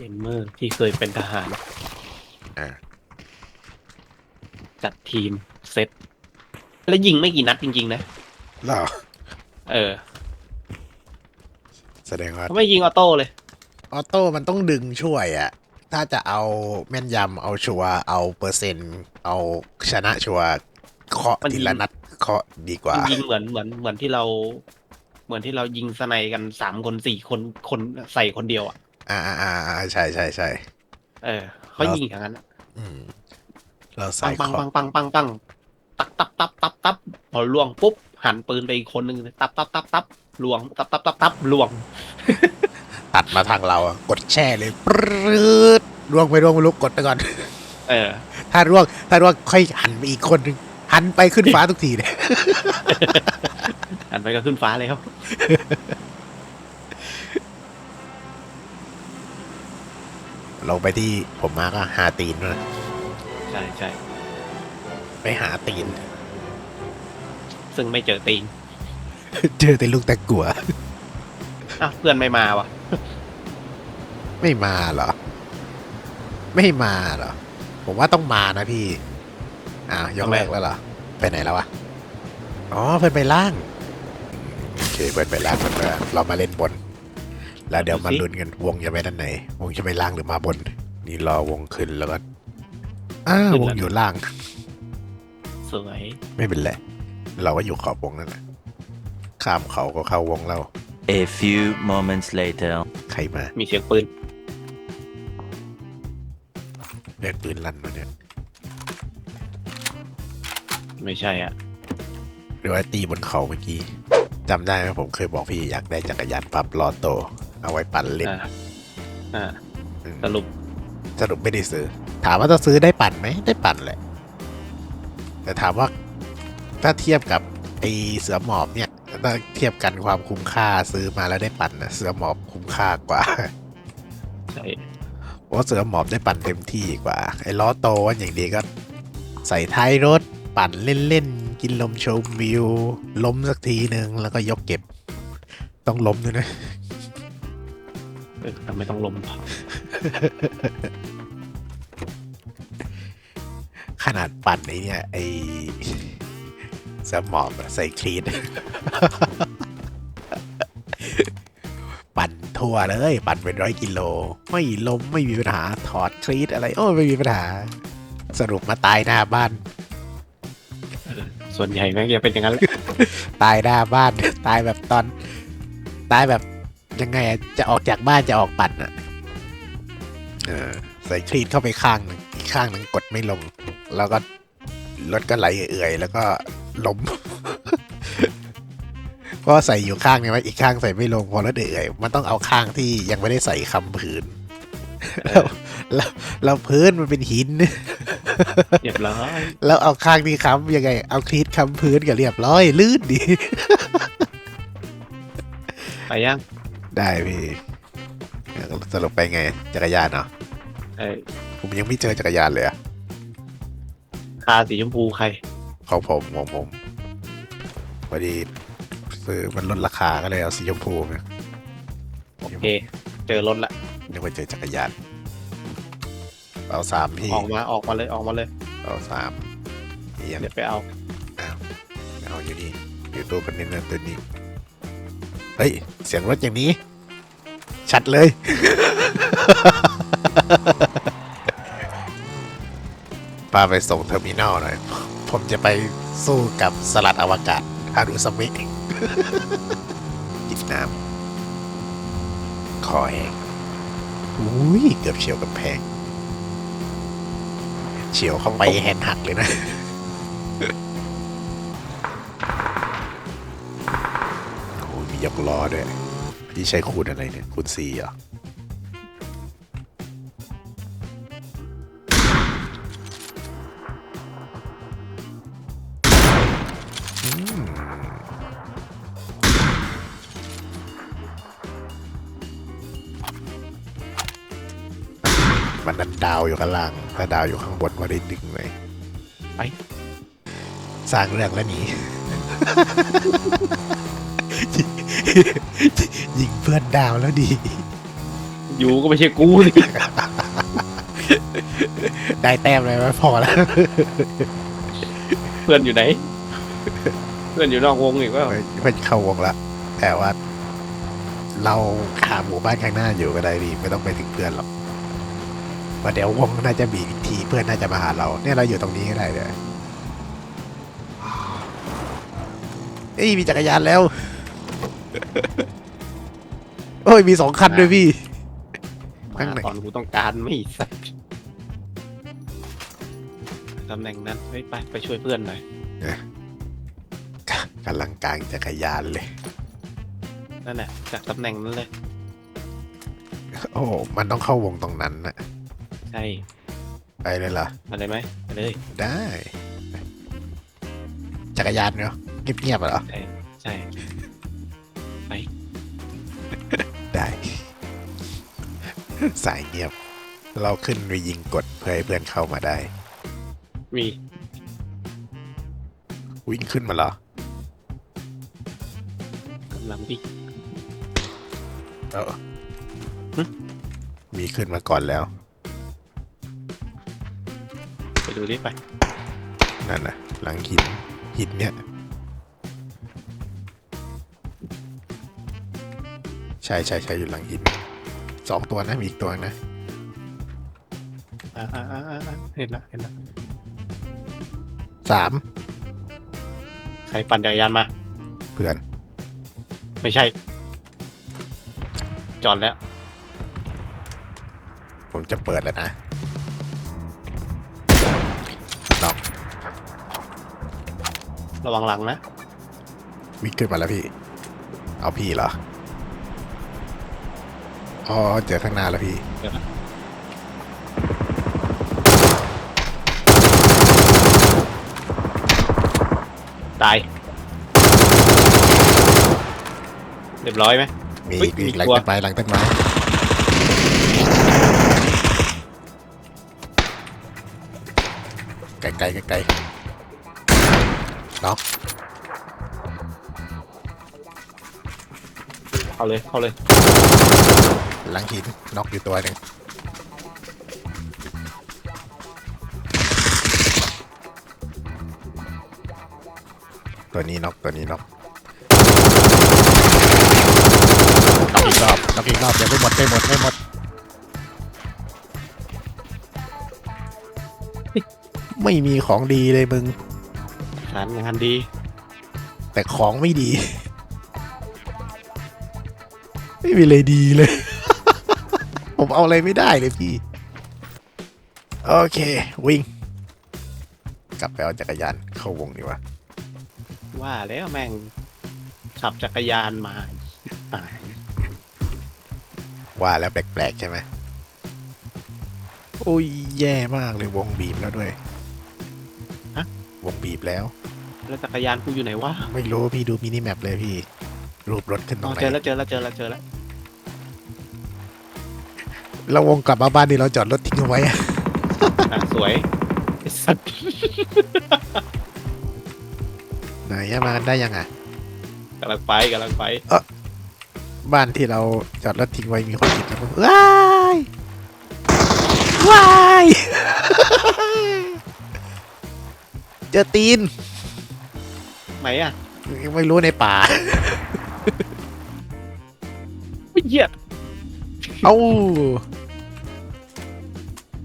เกมเมอร์ที่เคยเป็นทหาร อ่าจัดทีมเซตแล้วยิงไม่กี่นัดจริง ๆ นะ เหรอเออแสดงว่าเขาไม่ยิงออโต้เลย ออโต้มันต้องดึงช่วยอะถ้าจะเอาแม่นยำเอาชัวร์เอาเปอร์เซ็นต์เอาชนะชัวร์เคาะมันทีละนัดเคาะดีกว่า ยิงเหมือนเหมือนเหมือนที่เรา เหมือนที่เรายิงสไนกันสามคนสี่คนคนใส่คนเดียวอะ อ่าอ่าอ่าอ่าใช่ใช่ใช่เออเขายิงอย่างนั้นอะอืมเราปัใส่งปังเคาะปังปังปังปังตับตับตับตับตับพอล่วงปุ๊บหันปืนไปอีกคนหนึ่งตับตับตับตับล่วงตับตับตับตับล่วง ตัดมาทางเราอะกดแช่เลยปรืดร่วงไปร่วงไปลุกกดไปก่อน เออ ถ้าร่วงถ้าร่วงค่อยหันไปอีกคนหนึงหันไปขึ้นฟ้าทุกทีเลยหันไปก็ขึ้นฟ้าเลย ลงไปที่ผมมาก็หาตีนนะใช่ใช่ไปหาตีน ซึ่งไม่เจอตีน เจอแต่ลูกตะกัวอะเพื่อนไม่มาวะไม่มาเหรอ ไม่มาเหรอ ผมว่าต้องมานะพี่ อ้าวยกเลิกแล้วเหรอ ไปไหนแล้ววะ อ๋อเพื่อนไปล่าง โอเคเพื่อนไปล่างเพื่อนไปล่างเรามาเล่นบน แล้วเดี๋ยวมาลุ้นกันวงจะไปด้านไหน วงจะไปล่างหรือมาบน นี่รอวงขึ้นแล้วก็อ้าววงอยู่ล่าง สวย ไม่เป็นไร เราก็อยู่ขอบวงนั่นแหละข้ามเขาก็เข้าวงเรา A few moments later. ใครมามีเสียงปืนเดินปืนลั่นมาเนี่ยไม่ใช่อะหรือว่าตีบนเขาเมื่อกี้จำได้ไหมผมเคยบอกพี่อยากได้จักรยานปั๊บลอโต เอาไว้ปั่นเล่นอ่าอ่าอืมสรุปสรุปไม่ได้ซื้อ ถามว่าจะซื้อได้ปั่นไหมได้ปั่นแหละ แต่ถามว่าถ้าเทียบกับไอเสือหมอบเนี่ยถ้าเทียบกันความคุ้มค่าซื้อมาแล้วได้ปั่นนะเสือหมอบคุ้มค่ากว่า ใช่เพราะเสือหมอบได้ปั่นเต็มที่กว่า ไอ้ล้อโตวันอย่างดีก็ใส่ท้ายรถปั่นเล่นๆ กินลมชมวิว ล้มสักทีหนึ่งแล้วก็ยกเก็บ ต้องล้มด้วยนะ เออทำไมต้องลมขนาดปั่นไอ้เนี่ย ไอ้เสือหมอบอะใส่คลีน ปั่นทั่วเลย ปั่นเป็นร้อยกิโล ไม่ล้มไม่มีปัญหาถอดคลีดอะไร โอ้ยไม่มีปัญหา สรุปมาตายหน้าบ้าน ส่วนใหญ่แม่งจะเป็นอย่างนั้นแหละ ตายหน้าบ้าน ตายแบบตอน ตายแบบ ยังไงอะจะออกจากบ้านจะออกปั่นอะเออใส่คลีดเข้าไปข้างหนึ่งอีกข้างหนึ่งกดไม่ลง แล้วก็รถก็ไหลเอื่อยๆแล้วก็ล้มเพราะว่าใส่อยู่ข้างนึงไว้อีกข้างใส่ไม่ลงพอรถเอื่อย มันต้องเอาข้างที่ยังไม่ได้ใส่คำผืนแล้วแล้วแล้วพื้นมันเป็นหินเรียบร้อยแล้วเอาข้างที่ค้ำยังไง เอาคลีดค้ำพื้นก็เรียบร้อยลื่นดีไปยัง ได้พี่สรุปไปไง จักรยานเหรอไอ้ผมยังไม่เจอจักรยานเลยอะคาสีชมพูใครของผมของผมพอดีซื้อมันลดราคาก็เลยเอาสีชมพูไงโอเค เจอรถละนึกว่าเจอจักรยานเอาสามพี่ออกมาออกมาเลยออกมาเลย เอาสามเอียนเดี๋ยวไปเอาเอาอยู่นี่อยู่ตู้คอนเทนเนอร์ตัวนี้ เฮ้ย เสียงรถอย่างนี้ ชัดเลยพาไปส่งเทอร์มินอลหน่อย ผมจะไปสู้กับสลัดอวกาศฮารุสมิจิบน้ำคอแห้งอุ้ย เกือบเฉียวกับแพง เฉียวเข้าไปแฮนหักเลยนะ ยมียกล้อด้วยที่ใช้คูณอะไรเนี่ย คูณสี่เหรออืมมันนั้นดาวอยู่ข้างล่าง ถ้าดาวอยู่ข้างบนก็ได้ดึงเลยไปสร้างเรื่องแล้วหนี ยิงเพื่อนดาวแล้วดี อยู่ก็ไม่ใช่กูสิได้แต้มเลยไหมพอแล้ว เพื่อนอยู่ไหน เพื่อนอยู่นอกวงอีกว่าไม่ไม่เข้าวงละ แต่ว่า เราหาหมู่บ้านข้างหน้าอยู่ก็ได้ดีไม่ต้องไปถึงเพื่อนหรอกเพราะเดี๋ยววงน่าจะบีบอีกทีเพื่อนน่าจะมาหาเรา เนี่ยเราอยู่ตรงนี้ก็ได้เลยเอ้ยมีจักรยานแล้ว โอ้ยมีสองคันด้วยพี่ข้างไหนมาตอนกูต้องการไม่สักตำแหน่งนั้นเฮ้ยไปไปช่วยเพื่อนหน่อยกำลังกลางจักรยานเลย นั่นแหละจากตำแหน่งนั้นเลย โอ้ มันต้องเข้าวงตรงนั้นนะใช่ไปเลยเหรอมาเลยไหมมาเลย ได้ จักรยานเนาะเงียบๆเหรอใช่ สายเงียบ เราขึ้นไปยิงกดเพื่อให้เพื่อนเข้ามาได้ มีวิ่งขึ้นมาเหรอกำลังวิ่งเออหึมีขึ้นมาก่อนแล้ว ไปดูดิไป นั่นนะหลังหินหินเนี่ย ใช่ใช่ใช่อยู่หลังหิน สองตัวนะมีอีกตัวนะอ่าอ่าอ่าอ่าเห็นละเห็นละสามใครปั่นจักรยานมา เพื่อนไม่ใช่ จอดแล้ว ผมจะเปิดแล้วนะน็อกระวังหลังนะ วิ่งขึ้นมาแล้วพี่ เอาพี่เหรอ อ๋อเจอข้างหน้าแล้วพี่เดี๋ยวนะตาย เรียบร้อยไหม มีเฮ้ยอีกมีหลังตัว ต้นไม้หลังต้นไม้ไกลไกลไกลๆน็อกเข้าเลยเข้าเลย หลังหินน็อกอยู่ตัวหนึ่งตัวนี้น็อกตัวนี้น็อกน็อกอีกรอบน็อกอีกรอบเดี๋ยวไม่หมดไม่หมดไม่หมดไม่มีของดีเลยมึงฐานงานดี แต่ของไม่ดี ไม่มีเลยดีเลย ผมเอาอะไรไม่ได้เลยพี่ โอเค วิ่ง กลับไปเอาจักรยานเข้าวงดีกว่า ว่าแล้วแม่งขับจักรยานมาตายว่าแล้วแปลกๆใช่ไหมโอ้ยแย่มากเลยวงบีบแล้วด้วยวงบีบแล้ว แล้วจักรยานกูอยู่ไหนวะไม่รู้พี่ดูมินิแมปเลยพี่ รูปรถขึ้นตรอ๋งอไหนเจอแล้วเจอแล้วเจอแล้วเจอแล้ว เราวงกลับมาบ้านนี่เราจอดรถทิ้งเอาไว้อะอะสวยไอ้สัตว์ไหนอะมากันได้ยังอะกำลังไปกำลังไปบ้านที่เราจอดรถทิ้งไว้มีคนติดแล้วผมว้ายว้ายเจอตีน ไหนอะไม่รู้ในป่าไม่เหยียดเอ้า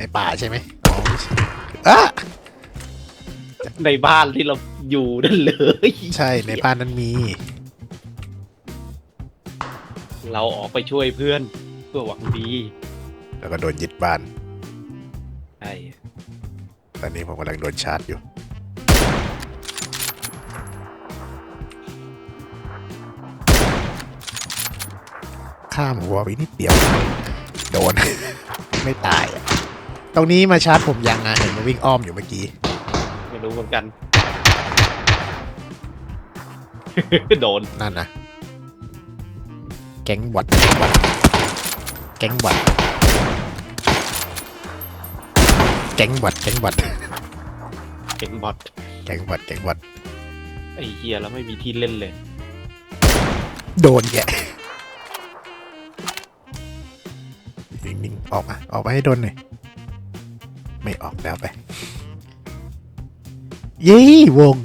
ในป่าใช่ไหมอ๋อไม่ใช่อะในบ้านที่เราอยู่นั่นเลยใช่ในบ้านนั้นมี เราออกไปช่วยเพื่อนเพื่อหวังดีแล้วก็โดนยึดบ้าน ใช่ตอนนี้ผมกำลังโดนชาร์จอยู่ ข้ามหัวไปนิดเดียว โดน ไม่ตายอะ ตรงนี้มาชาร์จผมยังอะเห็นมันวิ่งอ้อมอยู่เมื่อกี้ไม่รู้เหมือนกัน โดนนั่นนะแก๊งบอดแก๊งบอดแก๊งบอดแก๊งบอดแก๊งบอดเก่งบอทแก๊งบอดแก๊งบอดไอ้เฮียแล้วไม่มีที่เล่นเลย โดนแกะออกมาออกมาให้โดนหน่อย ไม่ออกแล้วไป ยี่วง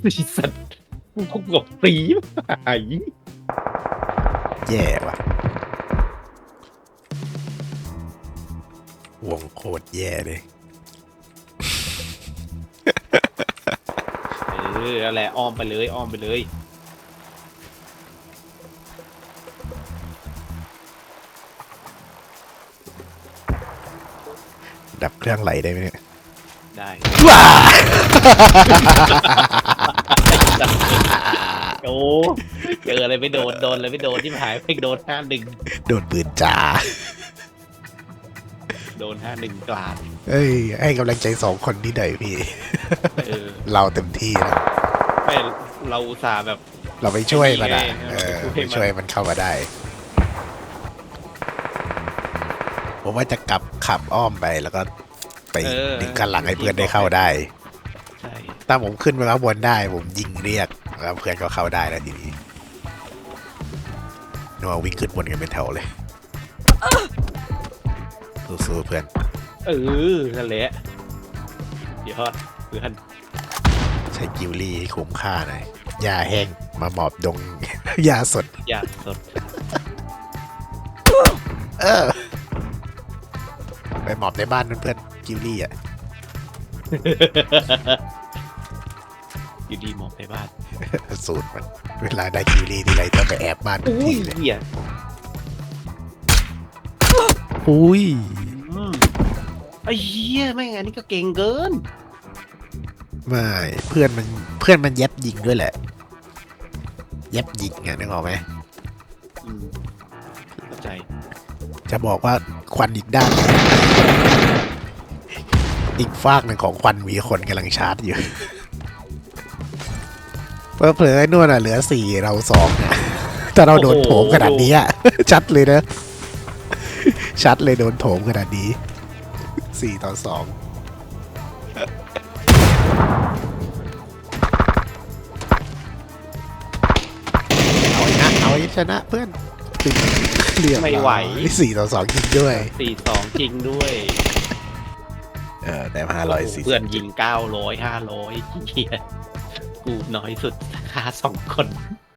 ไอ้สัตว์พวกกบตีหายแย่ว่ะ วงโคตรแย่เลย เออนั่นแหละอ้อมไปเลยอ้อมไปเลย ดับเครื่องไหลได้ไหมเนี่ยได้ว้าโอ้เจออะไรไม่โดนโดนอะไรไม่โดนที่หายไปโดนห้าหนึ่งโดนปืนจ่าโดนห้าหนึ่งกลาดเอ้ยให้กำลังใจสองคนนี้หน่อยพี่ เออเราเต็มที่แล้วไม่เราอุตส่าห์แบบ เราไปช่วยมันอะไม่เอดีอไงไปช่วยมันเข้ามาได้ ผมว่าจะกลับขับอ้อมไปแล้วก็ไปเออ ดึงกันหลังให้เพื่อนได้เข้าได้ ใช่ถ้าผมขึ้นไปข้างบนได้ผมยิงเรียกแล้วเพื่อนก็เข้าได้แล้วทีนี้นัววิ่งขึ้นบนกันเป็นแถวเลย สู้ๆเพื่อน เออนั่นแหละเดี๋ยวเพื่อนใช้กิวลี่ให้คุ้มค่าหน่อยยาแห้งมาหมอบดง ยาสด อยากสด เออไป หมอบในบ้านเพื่อนๆกิวลี่อะอยู่ดีหมอบไปบ้านสูตรมันเวลาได้กิวลี่ทีไรต้องไปแอบบ้านทุกอุ้ยทีเลยเหี้ยอุ้ยอืมไอ้เหี้ยไม่งั้นนี่ก็เก่งเกิน ไม่เพื่อนมันเพื่อนมันเย็บยิงด้วยแหละเย็บยิงไงนึกออกไหมอืมเข้าใจ จะบอกว่าควันอีกด้าน อีกฟากหนึ่งของควันมีคนกำลังชาร์จอยู่เผลอๆไอ้นวลอะเหลือสี่เราสองเนี่ยถ้าเราโดนโถมขนาดนี้อะชัดเลยนะ ชัดเลยโดนโถมขนาดนี้สี่ต่อสองเอาอีกนะเอาอีกชนะเพื่อน เรียบร้อยไม่ไหว สี่ต่อสองยิงด้วย สี่สองจริงด้วยเออแต่ห้าร้อยสี่เพื่อนยิงเก้าร้อยห้าร้อยเหี้ยกูน้อยสุดค่าสองคน